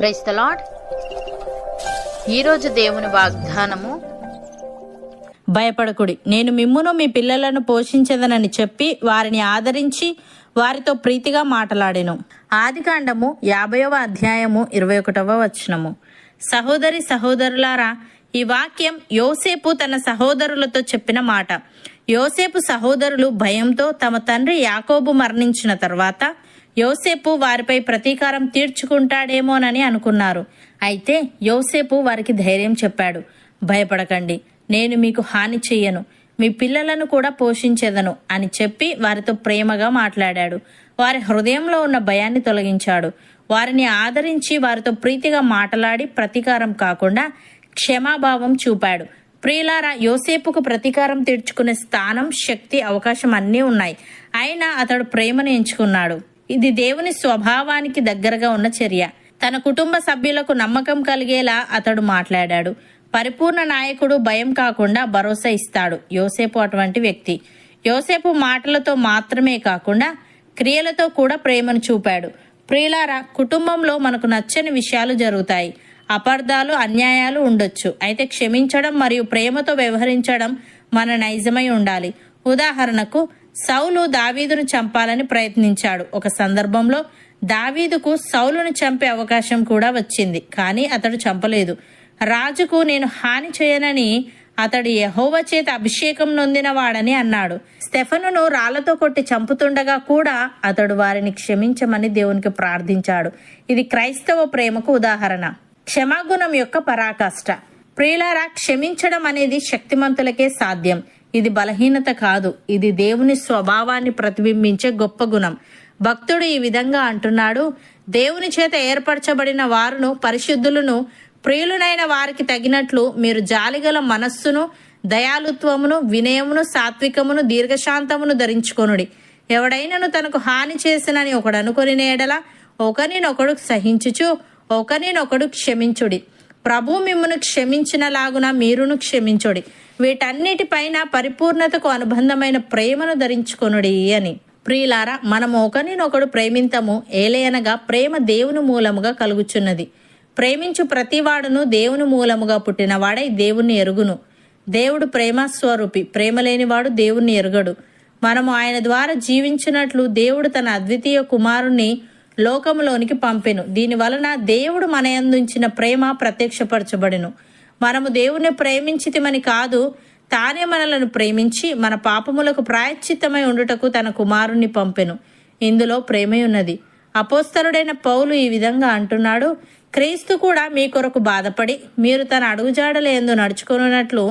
Price the lord ఈరోజు దేవుని వాగ్దానము భయపడకుడి. నేను మిమ్మును మీ పిల్లలను పోషించదనని చెప్పి వారిని ఆదరించి వారితో ప్రీతిగా మాటలాడెను. ఆదికాండము యాభైవ అధ్యాయము ఇరవై ఒకటవ వచనము. సహోదరి సహోదరులారా ఈ వాక్యం యోసేపు తన సహోదరులతో చెప్పిన మాట. యోసేపు సహోదరులు భయంతో తమ తండ్రి యాకోబు మరణించిన తర్వాత యోసేపు వారిపై ప్రతీకారం తీర్చుకుంటాడేమోనని అనుకున్నారు. అయితే యోసేపు వారికి ధైర్యం చెప్పాడు. భయపడకండి నేను మీకు హాని చెయ్యను మీ పిల్లలను కూడా పోషించేదను అని చెప్పి వారితో ప్రేమగా మాట్లాడాడు. వారి హృదయంలో ఉన్న భయాన్ని తొలగించాడు. వారిని ఆదరించి వారితో ప్రీతిగా మాట్లాడి ప్రతీకారం కాకుండా క్షమాభావం చూపాడు. ప్రియులారా యోసేపుకు ప్రతీకారం తీర్చుకునే స్థానం శక్తి అవకాశం అన్నీ ఉన్నాయి. అయినా అతడు ప్రేమను ఎంచుకున్నాడు. ఇది దేవుని స్వభావానికి దగ్గరగా ఉన్న చర్య. తన కుటుంబ సభ్యులకు నమ్మకం కలిగేలా అతడు మాట్లాడాడు. పరిపూర్ణ నాయకుడు భయం కాకుండా భరోసా ఇస్తాడు. యోసేపు అటువంటి వ్యక్తి. యోసేపు మాటలతో మాత్రమే కాకుండా క్రియలతో కూడా ప్రేమను చూపాడు. ప్రియులారా కుటుంబంలో మనకు నచ్చని విషయాలు జరుగుతాయి. అపార్థాలు అన్యాయాలు ఉండొచ్చు. అయితే క్షమించడం మరియు ప్రేమతో వ్యవహరించడం మన నైజమై ఉండాలి. ఉదాహరణకు సౌలు దావీదును చంపాలని ప్రయత్నించాడు. ఒక సందర్భంలో దావీదుకు సౌలును చంపే అవకాశం కూడా వచ్చింది కానీ అతడు చంపలేదు. రాజుకు నేను హాని చేయనని అతడు యహోవ చేత అభిషేకం నొందినవాడని అన్నాడు. స్టెఫనును రాళ్ళతో కొట్టి చంపుతుండగా కూడా అతడు వారిని క్షమించమని దేవునికి ప్రార్థించాడు. ఇది క్రైస్తవ ప్రేమకు ఉదాహరణ. క్షమాగుణం యొక్క పరాకాష్ట. ప్రియులారా క్షమించడం అనేది శక్తిమంతులకే సాధ్యం. ఇది బలహీనత కాదు. ఇది దేవుని స్వభావాన్ని ప్రతిబింబించే గొప్ప గుణం. భక్తుడు ఈ విధంగా అంటున్నాడు దేవుని చేత ఏర్పరచబడిన వారును పరిశుద్ధులను ప్రియులునైన వారికి తగినట్లు మీరు జాలిగల మనస్సును దయాలుత్వమును వినయమును సాత్వికమును దీర్ఘశాంతమును ధరించుకొనుడి. ఎవడైనను తనకు హాని చేసినని ఒకడనుకొని నేడల ఒకరినొకడు సహించుచు ఒకరినొకడు క్షమించుడి. ప్రభు మిమ్మును క్షమించినలాగున మీరును క్షమించుడి. వీటన్నిటిపైన పరిపూర్ణతకు అనుబంధమైన ప్రేమను ధరించుకొనుడి అని. ప్రియులారా మనము ఒకరినొకడు ప్రేమింతము ఏలయనగా ప్రేమ దేవుని మూలముగా కలుగుచున్నది. ప్రేమించు ప్రతివాడును దేవుని మూలముగా పుట్టినవాడై దేవుణ్ణి ఎరుగును. దేవుడు ప్రేమ స్వరూపి ప్రేమ లేనివాడు దేవుణ్ణి ఎరుగడు. మనము ఆయన ద్వారా జీవించినట్లు దేవుడు తన అద్వితీయ కుమారుణ్ణి లోకములోనికి పంపెను. దీని వలన దేవుడు మన యందుంచిన ప్రేమ ప్రత్యక్షపరచబడెను. మనము దేవుని ప్రేమించితిమని కాదు తానే మనలను ప్రేమించి మన పాపములకు ప్రాయశ్చిత్తమై ఉండుటకు తన కుమారుణ్ణి పంపెను. ఇందులో ప్రేమే ఉన్నది అపోస్తరుడైన పౌలు ఈ విధంగా అంటున్నాడు క్రీస్తు కూడా మీ కొరకు బాధపడి మీరు తన అడుగుజాడలేందు నడుచుకున్నట్లు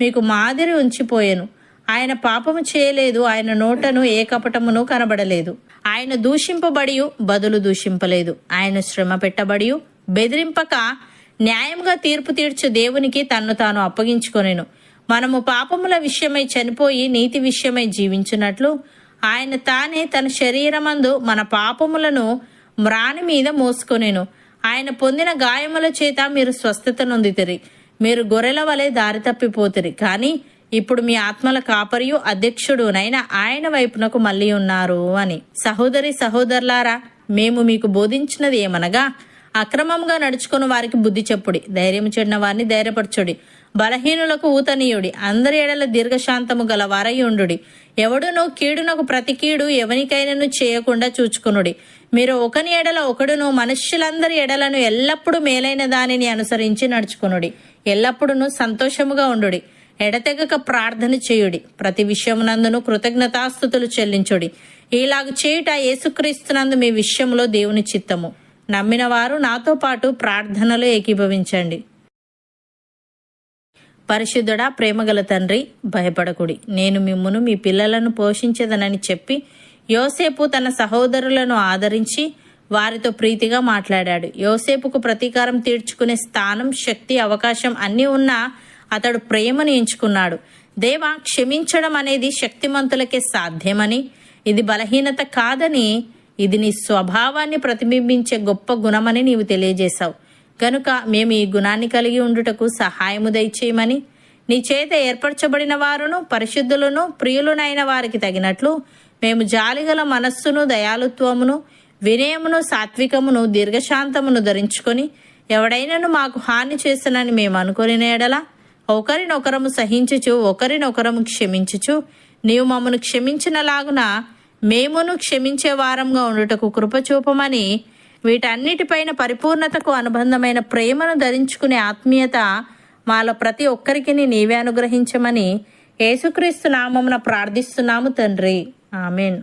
మీకు మాదిరి ఉంచిపోయెను. ఆయన పాపము చేయలేదు ఆయన నోటను ఏ కపటమును కనబడలేదు. ఆయన దూషింపబడి బదులు దూషింపలేదు. ఆయన శ్రమ పెట్టబడి బెదిరింపక న్యాయంగా తీర్పు తీర్చు దేవునికి తన్ను తాను అప్పగించుకొనెను. మనము పాపముల విషయమై చనిపోయి నీతి విషయమై జీవించినట్లు ఆయన తానే తన శరీరమందు మన పాపములను మ్రాని మీద మోసుకొనెను. ఆయన పొందిన గాయముల చేత మీరు స్వస్థత నొందితిరి. మీరు గొర్రెల వలె దారి తప్పిపోతిరి. కానీ ఇప్పుడు మీ ఆత్మల కాపరియు అధ్యక్షుడునైన ఆయన వైపునకు మళ్ళీ ఉన్నారు అని. సహోదరి సహోదరులారా మేము మీకు బోధించినది ఏమనగా అక్రమంగా నడుచుకుని వారికి బుద్ధి చెప్పుడి ధైర్యం చెడిన వారిని ధైర్యపరచుడి బలహీనులకు ఊతనీయుడి అందరి ఎడల దీర్ఘశాంతము గల వారయుండుడి ఎవడును కీడునకు ప్రతి కీడు ఎవనికైనను చేయకుండా చూచుకునుడి. మీరు ఒకని ఎడల ఒకడును మనుష్యులందరి ఎడలను ఎల్లప్పుడూ మేలైన దానిని అనుసరించి నడుచుకునుడి. ఎల్లప్పుడూ సంతోషముగా ఉండుడి. ఎడతెగక ప్రార్థన చేయుడి. ప్రతి విషయమునందును కృతజ్ఞతాస్థుతులు చెల్లించుడి. ఇలాగ చేయుట యేసుక్రీస్తునందు మీ విషయంలో దేవుని చిత్తము. నమ్మిన వారు నాతో పాటు ప్రార్థనలో ఏకీభవించండి. పరిశుద్ధుడా ప్రేమగల తండ్రి భయపడకుడి. నేను మిమ్మును మీ పిల్లలను పోషించదనని చెప్పి యోసేపు తన సహోదరులను ఆదరించి వారితో ప్రీతిగా మాట్లాడాడు. యోసేపుకు ప్రతీకారం తీర్చుకునే స్థానం శక్తి అవకాశం అన్నీ ఉన్నా అతడు ప్రేమను ఎంచుకున్నాడు. దేవ క్షమించడం అనేది శక్తిమంతులకే సాధ్యమని ఇది బలహీనత కాదని ఇది నీ స్వభావాన్ని ప్రతిబింబించే గొప్ప గుణమని నీవు తెలియజేశావు. కనుక మేము ఈ గుణాన్ని కలిగి ఉండుటకు సహాయము దయచేయమని నీ చేత ఏర్పరచబడిన వారును పరిశుద్ధులను ప్రియులునైన వారికి తగినట్లు మేము జాలిగల మనస్సును దయాలుత్వమును వినయమును సాత్వికమును దీర్ఘశాంతమును ధరించుకొని ఎవడైనను మాకు హాని చేసినని మేము అనుకుని ఎడల ఒకరినొకరము సహించుచు ఒకరినొకరము క్షమించుచు నీవు మమ్మను క్షమించినలాగున మేమును క్షమించే వారంగా ఉండుటకు కృపచూపమని వీటన్నిటిపైన పరిపూర్ణతకు అనుబంధమైన ప్రేమను ధరించుకునే ఆత్మీయత మాలో ప్రతి ఒక్కరికి నీవే అనుగ్రహించమని యేసుక్రీస్తు నామమున ప్రార్థిస్తున్నాము తండ్రి. ఆమెన్.